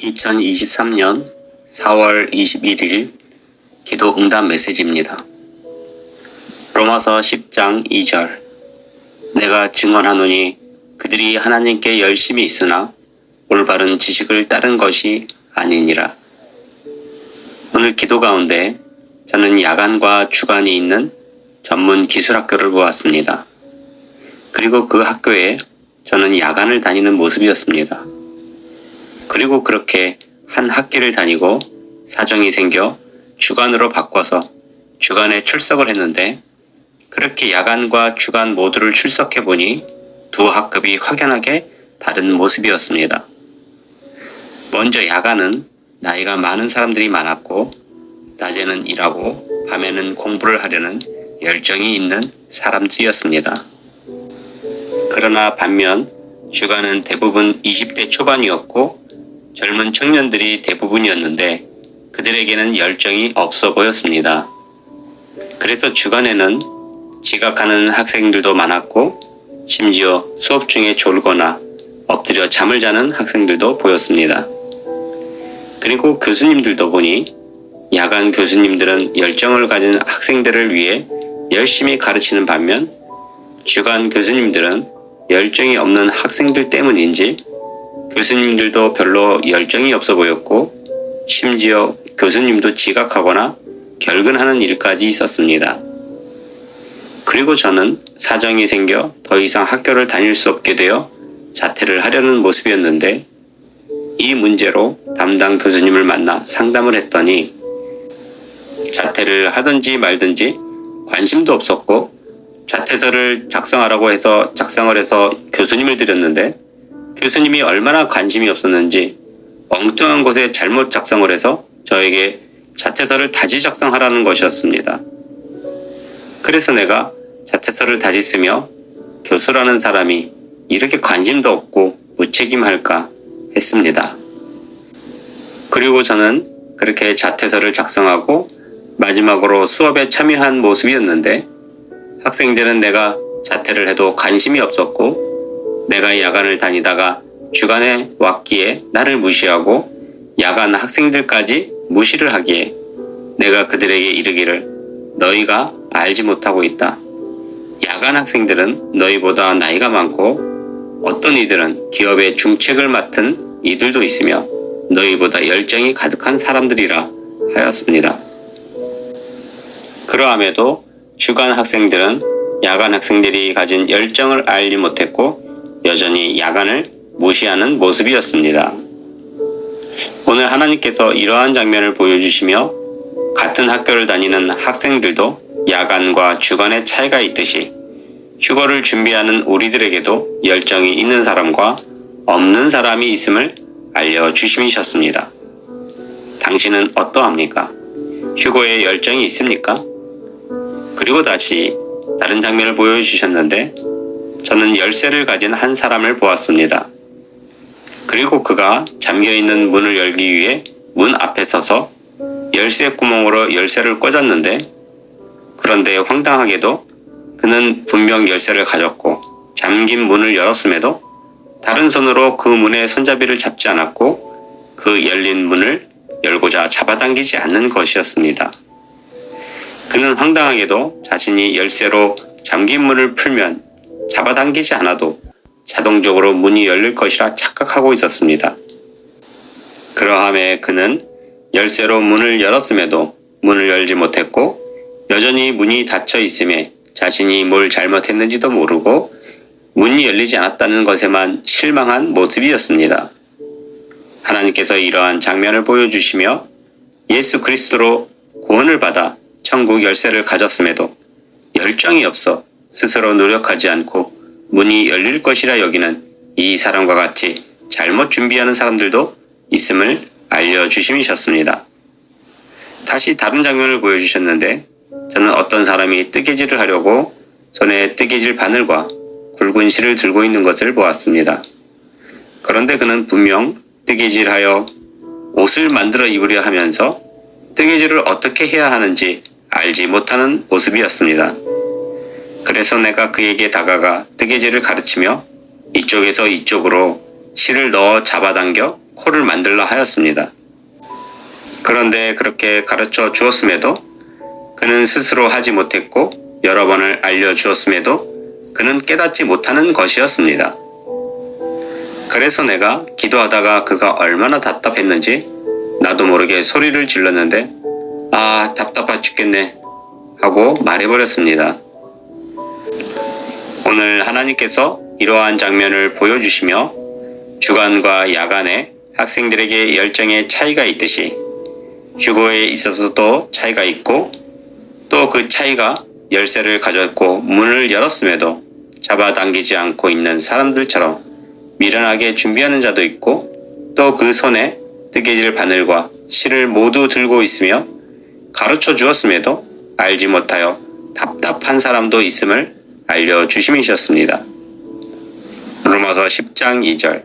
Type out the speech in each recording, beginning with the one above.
2023년 4월 21일 기도 응답 메시지입니다. 로마서 10장 2절 내가 증언하노니 그들이 하나님께 열심히 있으나 올바른 지식을 따른 것이 아니니라. 오늘 기도 가운데 저는 야간과 주간이 있는 전문 기술학교를 보았습니다. 그리고 그 학교에 저는 야간을 다니는 모습이었습니다. 그리고 그렇게 한 학기를 다니고 사정이 생겨 주간으로 바꿔서 주간에 출석을 했는데 그렇게 야간과 주간 모두를 출석해 보니 두 학급이 확연하게 다른 모습이었습니다. 먼저 야간은 나이가 많은 사람들이 많았고 낮에는 일하고 밤에는 공부를 하려는 열정이 있는 사람들이었습니다. 그러나 반면 주간은 대부분 20대 초반이었고 젊은 청년들이 대부분이었는데 그들에게는 열정이 없어 보였습니다. 그래서 주간에는 지각하는 학생들도 많았고 심지어 수업 중에 졸거나 엎드려 잠을 자는 학생들도 보였습니다. 그리고 교수님들도 보니 야간 교수님들은 열정을 가진 학생들을 위해 열심히 가르치는 반면 주간 교수님들은 열정이 없는 학생들 때문인지 교수님들도 별로 열정이 없어 보였고 심지어 교수님도 지각하거나 결근하는 일까지 있었습니다. 그리고 저는 사정이 생겨 더 이상 학교를 다닐 수 없게 되어 자퇴를 하려는 모습이었는데 이 문제로 담당 교수님을 만나 상담을 했더니 자퇴를 하든지 말든지 관심도 없었고 자퇴서를 작성하라고 해서 작성을 해서 교수님을 드렸는데 교수님이 얼마나 관심이 없었는지 엉뚱한 곳에 잘못 작성을 해서 저에게 자퇴서를 다시 작성하라는 것이었습니다. 그래서 내가 자퇴서를 다시 쓰며 교수라는 사람이 이렇게 관심도 없고 무책임할까 했습니다. 그리고 저는 그렇게 자퇴서를 작성하고 마지막으로 수업에 참여한 모습이었는데 학생들은 내가 자퇴를 해도 관심이 없었고 내가 야간을 다니다가 주간에 왔기에 나를 무시하고 야간 학생들까지 무시를 하기에 내가 그들에게 이르기를 너희가 알지 못하고 있다. 야간 학생들은 너희보다 나이가 많고 어떤 이들은 기업의 중책을 맡은 이들도 있으며 너희보다 열정이 가득한 사람들이라 하였습니다. 그러함에도 주간 학생들은 야간 학생들이 가진 열정을 알지 못했고 여전히 야간을 무시하는 모습이었습니다. 오늘 하나님께서 이러한 장면을 보여주시며 같은 학교를 다니는 학생들도 야간과 주간의 차이가 있듯이 휴거를 준비하는 우리들에게도 열정이 있는 사람과 없는 사람이 있음을 알려주심이셨습니다. 당신은 어떠합니까? 휴거에 열정이 있습니까? 그리고 다시 다른 장면을 보여주셨는데 저는 열쇠를 가진 한 사람을 보았습니다. 그리고 그가 잠겨 있는 문을 열기 위해 문 앞에 서서 열쇠 구멍으로 열쇠를 꽂았는데 그런데 황당하게도 그는 분명 열쇠를 가졌고 잠긴 문을 열었음에도 다른 손으로 그 문의 손잡이를 잡지 않았고 그 열린 문을 열고자 잡아당기지 않는 것이었습니다. 그는 황당하게도 자신이 열쇠로 잠긴 문을 풀면 잡아당기지 않아도 자동적으로 문이 열릴 것이라 착각하고 있었습니다. 그러함에 그는 열쇠로 문을 열었음에도 문을 열지 못했고 여전히 문이 닫혀 있음에 자신이 뭘 잘못했는지도 모르고 문이 열리지 않았다는 것에만 실망한 모습이었습니다. 하나님께서 이러한 장면을 보여주시며 예수 그리스도로 구원을 받아 천국 열쇠를 가졌음에도 열정이 없어 스스로 노력하지 않고 문이 열릴 것이라 여기는 이 사람과 같이 잘못 준비하는 사람들도 있음을 알려주심이셨습니다. 다시 다른 장면을 보여주셨는데 저는 어떤 사람이 뜨개질을 하려고 손에 뜨개질 바늘과 굵은 실을 들고 있는 것을 보았습니다. 그런데 그는 분명 뜨개질하여 옷을 만들어 입으려 하면서 뜨개질을 어떻게 해야 하는지 알지 못하는 모습이었습니다. 그래서 내가 그에게 다가가 뜨개질을 가르치며 이쪽에서 이쪽으로 실을 넣어 잡아당겨 코를 만들라 하였습니다. 그런데 그렇게 가르쳐 주었음에도 그는 스스로 하지 못했고 여러 번을 알려주었음에도 그는 깨닫지 못하는 것이었습니다. 그래서 내가 기도하다가 그가 얼마나 답답했는지 나도 모르게 소리를 질렀는데 아 답답해 죽겠네 하고 말해버렸습니다. 오늘 하나님께서 이러한 장면을 보여주시며 주간과 야간에 학생들에게 열정의 차이가 있듯이 휴고에 있어서도 차이가 있고 또 그 차이가 열쇠를 가졌고 문을 열었음에도 잡아당기지 않고 있는 사람들처럼 미련하게 준비하는 자도 있고 또 그 손에 뜨개질 바늘과 실을 모두 들고 있으며 가르쳐 주었음에도 알지 못하여 답답한 사람도 있음을 알려주심이셨습니다. 로마서 10장 2절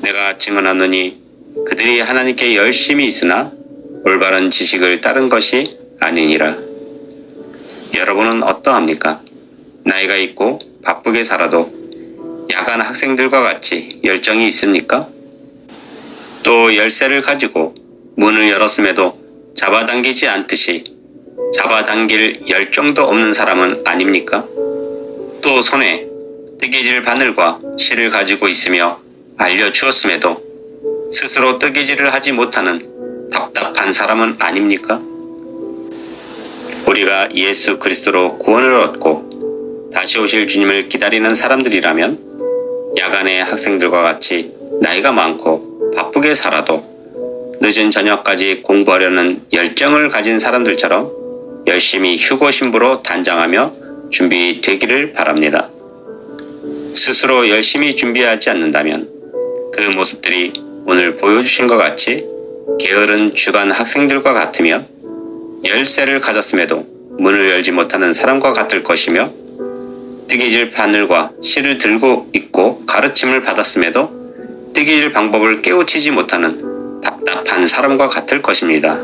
내가 증언하노니 그들이 하나님께 열심히 있으나 올바른 지식을 따른 것이 아니니라. 여러분은 어떠합니까? 나이가 있고 바쁘게 살아도 야간 학생들과 같이 열정이 있습니까? 또 열쇠를 가지고 문을 열었음에도 잡아당기지 않듯이 잡아당길 열정도 없는 사람은 아닙니까? 또 손에 뜨개질 바늘과 실을 가지고 있으며 알려주었음에도 스스로 뜨개질을 하지 못하는 답답한 사람은 아닙니까? 우리가 예수 그리스도로 구원을 얻고 다시 오실 주님을 기다리는 사람들이라면 야간의 학생들과 같이 나이가 많고 바쁘게 살아도 늦은 저녁까지 공부하려는 열정을 가진 사람들처럼 열심히 휴고 신부로 단장하며 준비되기를 바랍니다. 스스로 열심히 준비하지 않는다면 그 모습들이 오늘 보여주신 것 같이 게으른 주간 학생들과 같으며 열쇠를 가졌음에도 문을 열지 못하는 사람과 같을 것이며 뜨개질 바늘과 실을 들고 있고 가르침을 받았음에도 뜨개질 방법을 깨우치지 못하는 답답한 사람과 같을 것입니다.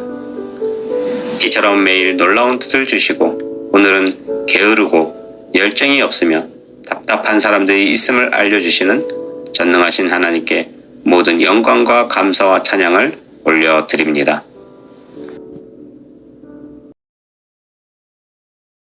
이처럼 매일 놀라운 뜻을 주시고 오늘은 게으르고 열정이 없으며 답답한 사람들이 있음을 알려주시는 전능하신 하나님께 모든 영광과 감사와 찬양을 올려드립니다.